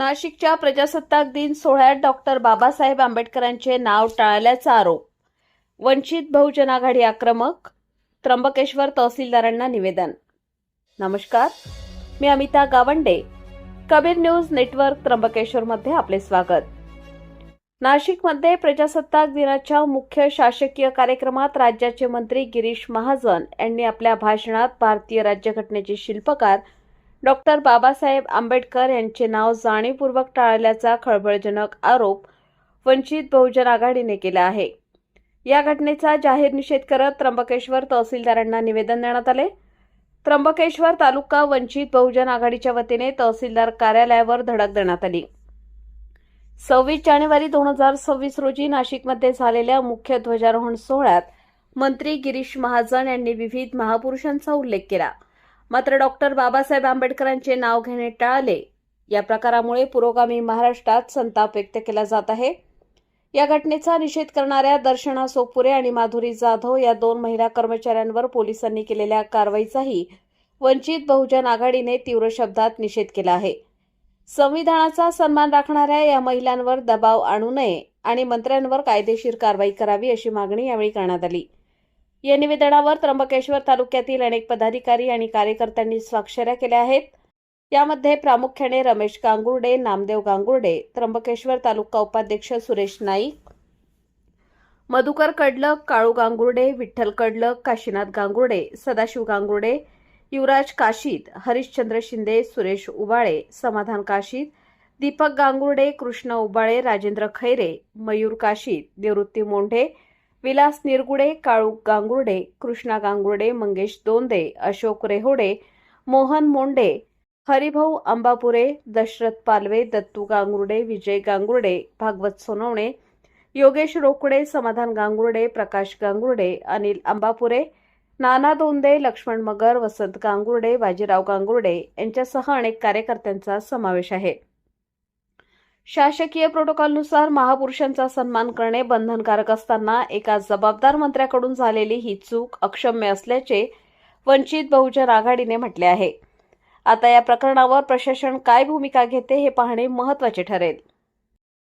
नाशिकच्या प्रजासत्ताक दिन सोहळ्यात डॉक्टर बाबासाहेब आंबेडकरांचे नाव टाळल्याचा आरोप. वंचित बहुजन आघाडी आक्रमक त्र्यंबकेश्वर तहसीलदारांना निवेदन. नमस्कार मी अमिता गावंडे. कबीर न्यूज नेटवर्क त्र्यंबकेश्वरमध्ये आपले स्वागत. नाशिकमध्ये प्रजासत्ताक दिनाच्या मुख्य शासकीय कार्यक्रमात राज्याचे मंत्री गिरीश महाजन यांनी आपल्या भाषणात भारतीय राज्यघटनेचे शिल्पकार डॉक्टर बाबासाहेब आंबेडकर यांचे नाव जाणीवपूर्वक टाळल्याचा खळबळजनक आरोप वंचित बहुजन आघाडीने केला आहे. या घटनेचा जाहीर निषेध करत त्र्यंबकेश्वर तहसीलदारांना निवेदन देण्यात आले. त्र्यंबकेश्वर तालुका वंचित बहुजन आघाडीच्या वतीने तहसीलदार कार्यालयावर धडक देण्यात आली. सव्वीस जानेवारी दोन हजार सव्वीस रोजी नाशिकमध्ये झालेल्या मुख्य ध्वजारोहण सोहळ्यात मंत्री गिरीश महाजन यांनी विविध महापुरुषांचा उल्लेख केला. मात्र डॉक्टर बाबासाहेब आंबेडकरांचे नाव घेणे टाळले. या प्रकारामुळे पुरोगामी महाराष्ट्रात संताप व्यक्त केला जात आहे. या घटनेचा निषेध करणाऱ्या दर्शना सोपुरे आणि माधुरी जाधव या दोन महिला कर्मचाऱ्यांवर पोलिसांनी केलेल्या कारवाईचाही वंचित बहुजन आघाडीने तीव्र शब्दात निषेध केला आहे. संविधानाचा सन्मान राखणाऱ्या या महिलांवर दबाव आणू नये आणि मंत्र्यांवर कायदेशीर कारवाई करावी अशी मागणी यावेळी करण्यात आली. या निवेदनावर त्र्यंबकेश्वर तालुक्यातील अनेक पदाधिकारी आणि कार्यकर्त्यांनी स्वाक्षऱ्या केल्या आहेत. यामध्ये प्रामुख्याने रमेश गांगुर्डे नामदेव गांगुर्डे त्र्यंबकेश्वर तालुका उपाध्यक्ष सुरेश नाईक मधुकर कडलक काळू गांगुर्डे विठ्ठल कडलक काशीनाथ गांगुर्डे सदाशिव गांगुर्डे युवराज काशीद हरिश्चंद्र शिंदे सुरेश उबाळे समाधान काशीद दीपक गांगुर्डे कृष्ण उबाळे राजेंद्र खैरे मयूर काशीद निवृत्ती मोंढे विलास निरगुडे काळू गांगुर्डे कृष्णा गांगुर्डे मंगेश दोंदे अशोक रेहोडे मोहन मोंडे हरिभाऊ अंबापुरे दशरथ पालवे दत्तू गांगुर्डे विजय गांगुर्डे भागवत सोनवणे योगेश रोकडे समाधान गांगुर्डे प्रकाश गांगुर्डे अनिल अंबापुरे नाना दोंदे लक्ष्मण मगर वसंत गांगुर्डे बाजीराव गांगुर्डे यांच्यासह अनेक कार्यकर्त्यांचा समावेश आहे. शासकीय प्रोटोकॉलनुसार महापुरुषांचा सन्मान करणे बंधनकारक असताना एका जबाबदार मंत्र्याकडून झालेली ही चूक अक्षम्य असल्याचे वंचित बहुजन आघाडीने म्हटले आहे. आता या प्रकरणावर प्रशासन काय भूमिका घेते हे पाहणे महत्त्वाचे ठरेल.